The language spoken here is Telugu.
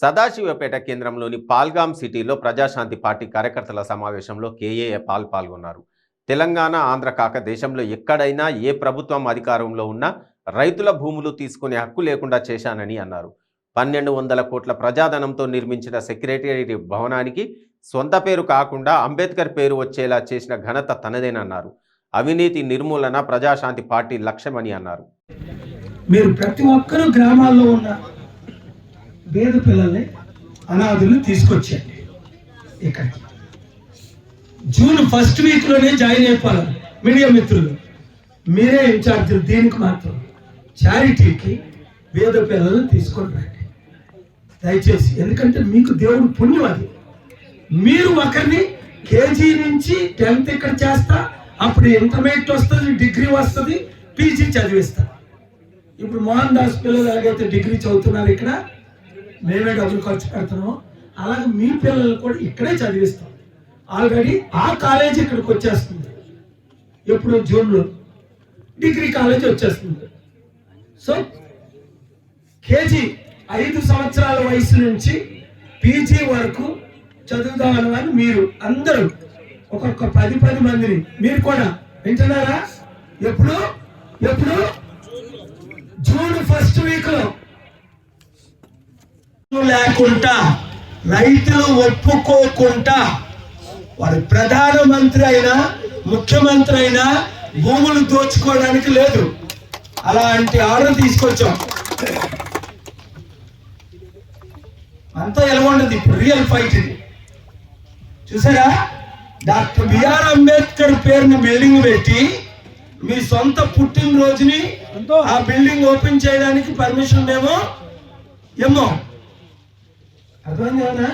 సదాశివపేట కేంద్రంలోని పాల్గాం సిటీలో ప్రజాశాంతి పార్టీ కార్యకర్తల సమావేశంలో కేఏఏ పాల్ పాల్గొన్నారు. తెలంగాణ ఆంధ్ర కాక దేశంలో ఎక్కడైనా ఏ ప్రభుత్వం అధికారంలో ఉన్నా రైతుల భూములు తీసుకునే హక్కు లేకుండా చేశానని అన్నారు. పన్నెండు వందల కోట్ల ప్రజాధనంతో నిర్మించిన సెక్రటేరియట్ భవనానికి సొంత పేరు కాకుండా అంబేద్కర్ పేరు వచ్చేలా చేసిన ఘనత తనదేనన్నారు. అవినీతి నిర్మూలన ప్రజాశాంతి పార్టీ లక్ష్యమని అన్నారు. మీరు ప్రతి ఒక్కరూ గ్రామాల్లో ఉన్న పేద పిల్లల్ని అనాథులు తీసుకొచ్చండి ఇక్కడికి. జూన్ ఫస్ట్ వీక్లోనే జాయిన్ అయిపోవాలి మీడియా మిత్రులు. మీరే ఇన్ఛార్జీలు దీనికి మాత్రం చారిటీకి పేద పిల్లల్ని తీసుకొని రండి. దయచేసి ఎందుకంటే మీకు దేవుడు పుణ్యం అది. మీరు ఒకరిని కేజీ నుంచి టెన్త్ ఇక్కడ చేస్తా అప్పుడు ఇంటర్మీడియట్ వస్తుంది డిగ్రీ వస్తుంది పీజీ చదివిస్తా. ఇప్పుడు మోహన్ దాస్ పిల్లలు ఎలాగైతే డిగ్రీ చదువుతున్నారు ఇక్కడ మేమే డబ్బులు ఖర్చు పెడుతున్నాం. అలాగే మీ పిల్లలు కూడా ఇక్కడే చదివిస్తాం ఆల్రెడీ ఆ కాలేజ్ ఇక్కడికి వచ్చేస్తుంది. ఎప్పుడు జూన్లో. డిగ్రీ కాలేజ్ వచ్చేస్తుంది. సో కేజీ ఐదు సంవత్సరాల వయసు నుంచి పీజీ వరకు చదువుదామని అని మీరు అందరూ ఒక్కొక్క పది పది మందిని మీరు కూడా వింటున్నారా? ఎప్పుడు? ఎప్పుడు? జూన్ ఫస్ట్ వీక్లో లేకుండా రైతులు ఒప్పుకోకుండా వారు ప్రధానమంత్రి అయినా ముఖ్యమంత్రి అయినా భూములు దోచుకోవడానికి లేదు. అలాంటి ఆర్డర్ తీసుకొచ్చాం. అంతా ఎలా ఉండదు ఇప్పుడు రియల్ ఫైట్ ఇది. చూసారా? డాక్టర్ బిఆర్ అంబేద్కర్ పేరుని బిల్డింగ్ పెట్టి మీ సొంత పుట్టినరోజుని ఆ బిల్డింగ్ ఓపెన్ చేయడానికి పర్మిషన్ మేము ఏమో అర్థమైంది ఏమన్నా?